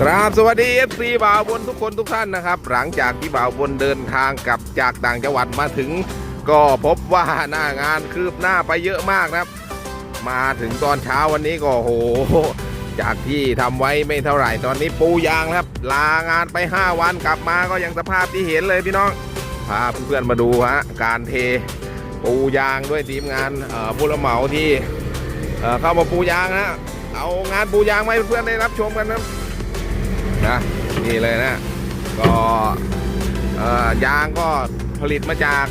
ครับสวัสดี FC บ่าวบนทุกคนทุกท่านนะครับ หลังจากที่บ่าวบนเดินทางกลับจากต่างจังหวัดมาถึง ก็พบว่าหน้างานคืบหน้าไปเยอะมากนะครับ มาถึงตอนเช้าวันนี้ก็โห จากที่ทำไว้ไม่เท่าไหร่ตอนนี้ปูยางครับ ลางานไป 5 วันกลับมาก็ยังสภาพที่เห็นเลยพี่น้องพาเพื่อนๆมาดูฮะการเทปูยางด้วยทีมงานผู้รับเหมาที่เข้ามาปูยางนะเอางานปูยางมาให้เพื่อนได้รับชมกันนะ นะนี่เลยนะ ก็ยางก็ผลิตมาจาก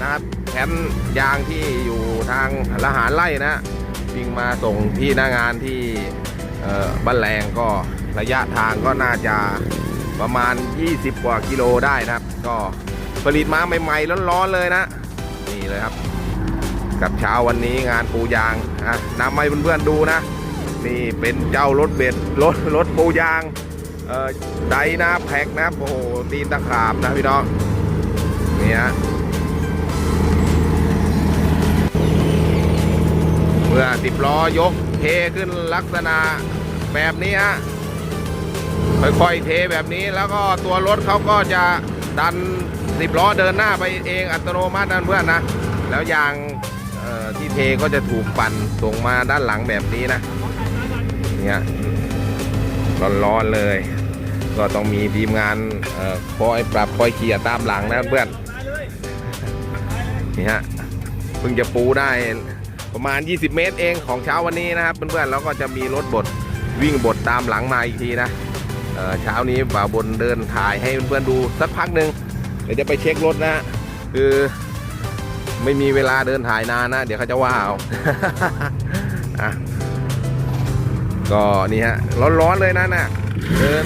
นะครับแผ่นยางที่อยู่ทางละหารไล่นะวิ่งมาส่งที่หน้างานที่บ้านแรงก็ระยะทางก็น่าจะประมาณ 20 กว่ากิโลได้นะครับ ก็ผลิตมาใหม่ๆร้อนๆเลยนะ นี่เลยครับ กับเช้าวันนี้งานปูยางนะนำให้เพื่อนๆดูนะ นี่เป็นเจ้ารถเบ็ดรถรถปูยาง เอ่อไดนะแพ็กนะโอ้โหตีนตะขาบนะพี่น้องนี่ฮะเมื่อสิบล้อยกเทขึ้นลักษณะแบบนี้ฮะค่อยๆเทแบบนี้แล้วก็ตัวรถเขาก็จะดันสิบล้อเดินหน้าไปเองอัตโนมัตินั่นเพื่อนนะ แล้วยางที่เทก็จะถูกปั่นส่งมาด้านหลังแบบนี้นะเนี่ยร้อนๆเลย ก็ต้องมีทีมงานคอยปรับคอยเขี่ยตามหลังนะเพื่อนนี่ฮะเพิ่งจะปูได้ประมาณ 20 เมตรเองของเช้าวันนี้นะครับเพื่อนๆแล้วก็จะมีรถบดวิ่งบดตามหลังมาอีกทีนะเช้านี้บ่าวบนเดินถ่ายให้เพื่อนๆดูสักพักหนึ่งเดี๋ยวจะไปเช็ครถนะคือไม่มีเวลาเดินถ่ายนานนะ เดี๋ยวเขาจะว่าเอาก็นี่ฮะร้อนๆเลยนะน่ะเดิน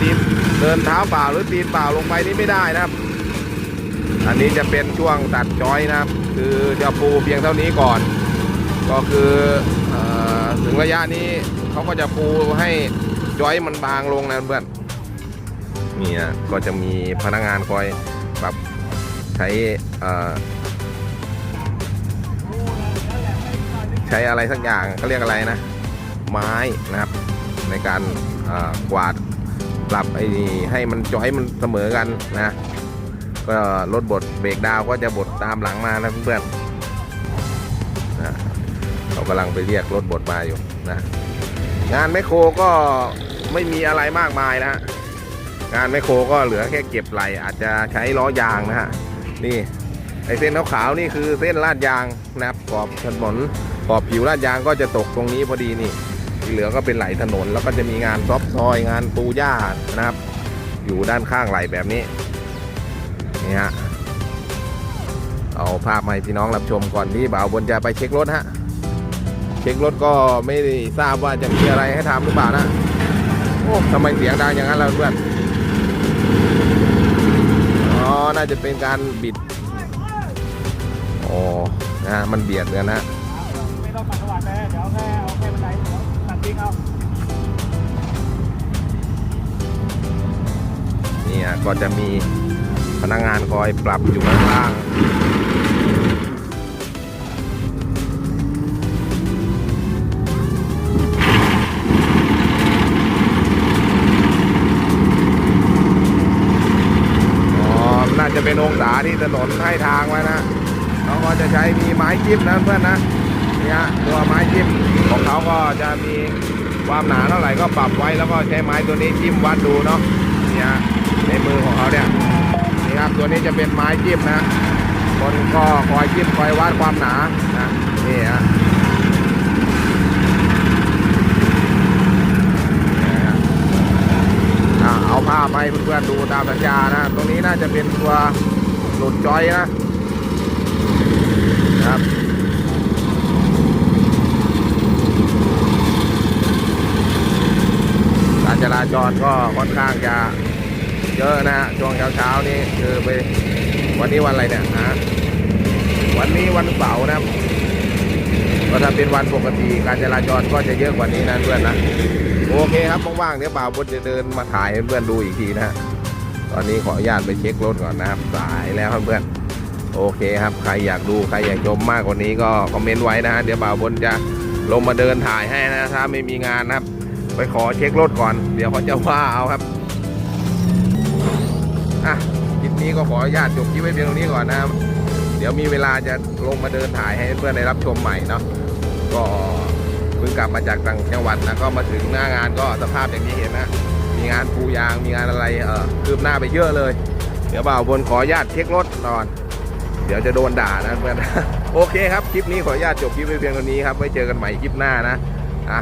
ตีนเดินเท้าเปล่าหรือตีนเปล่าลงไปนี่ไม่ได้นะครับ อันนี้จะเป็นช่วงตัดจอยนะครับ คือจะปูเพียงเท่านี้ก่อน ก็คืออถึงระยะนี้เขาก็จะปูให้จอยมันบางลงนะเพื่อนนี่นะก็จะมีพนักงานคอยปรับใช้ใช้อะไรสักอย่างเขาเรียกอะไรนะ ไม้นะครับ ในการกวาด ปรับไอ้นี่ให้มันจอยมันเสมอกันนะ ก็รถบดเบรกดาวก็จะบดตามหลังมานะเพื่อนนะเขากำลังไปเรียกรถบดมาอยู่นะ งานแมคโครก็ไม่มีอะไรมากมายนะฮะงานแมคโครก็เหลือแค่เก็บไหลอาจจะใช้ล้อยางนะฮะนี่ไอเส้นขาวๆนี่คือเส้นลาดยางนะครับขอบถนนขอบผิวลาดยางก็จะตกตรงนี้พอดีนี่ ที่เหลือก็เป็นไหลถนน แล้วก็จะมีงานซอฟซอยงานปูหญ้านะครับ อยู่ด้านข้างไหลแบบนี้นี่ฮะเอาภาพมาให้พี่น้องรับชมก่อนที่บ่าวบนจะไปเช็ครถฮะเช็ครถก็ไม่ทราบว่าจะมีอะไรให้ทำหรือเปล่านะโอ้ทำไมเสียงดังอย่างนั้นล่ะเพื่อนอ๋อน่าจะเป็นการบิดอ๋อนะฮะมันเบียดกันนะฮะไม่ต้องปัดสว่านไปเดี๋ยวแค่เอาแค่บันไดเดี๋ยว ตัดทิ้งเอานี่ยก็จะมีพนักงานคอยปรับอยู่ข้างล่างอ๋อน่าจะเป็นองศาที่ถนนให้ทางไว้นะเขาก็จะใช้มีไม้จิ้มนะเพื่อนนะ เนี่ยตัวไม้จิ้มของเขาก็จะมีความหนาเท่าไหร่ก็ปรับไว้แล้วก็ใช้ไม้ตัวนี้จิ้มวัดดูเนาะเนี่ยในมือของเขาเนี่ยนี่ครับตัวนี้จะเป็นไม้จิ้มนะคนก็คอยจิ้มคอยวัดความหนานะนี่ฮะเอาภาพมาให้เพื่อนๆดูตามสัญญานะ ตรงนี้น่าจะเป็นตัวหลุดจอยนะนะครับ การ จราจรก็ค่อนข้างจะเยอะนะฮะช่วงเช้าๆนี้คือไปวันนี้วันอะไรเนี่ยฮะวันนี้วันเสาร์นะครับก็ถ้าเป็นวันปกติการจราจรก็จะเยอะกว่านี้นะเพื่อนนะโอเคครับว่างๆเดี๋ยวบ่าวบนจะเดินมาถ่ายให้เพื่อนดูอีกทีนะฮะตอนนี้ขออนุญาตไปเช็ครถก่อนนะครับสายแล้วเพื่อนโอเคครับใครอยากดูใครอยากชมมากกว่านี้ก็คอมเมนต์ไว้นะฮะเดี๋ยวบ่าวบนจะลงมาเดินถ่ายให้นะถ้าไม่มีงานนะครับ ไปขอเช็ครถก่อน เดี๋ยวเขาจะว่าเอาครับ อะคลิปนี้ก็ขออนุญาตจบคลิปไว้เพียงตรงนี้ก่อนนะครับ เดี๋ยวมีเวลาจะลงมาเดินถ่ายให้เพื่อนได้รับชมใหม่เนาะ ก็เพิ่งกลับมาจากต่างจังหวัดนะ ก็มาถึงหน้างานก็สภาพอย่างที่เห็นนะ มีงานปูยาง มีงานอะไร เออคืบหน้าไปเยอะเลย เดี๋ยวบ่าวบนขออนุญาตเช็ครถก่อนเดี๋ยวจะโดนด่านะเพื่อนโอเคครับ คลิปนี้ขออนุญาตจบคลิปไว้เพียงเท่านี้ครับ ไว้เจอกันใหม่คลิปหน้านะ อะ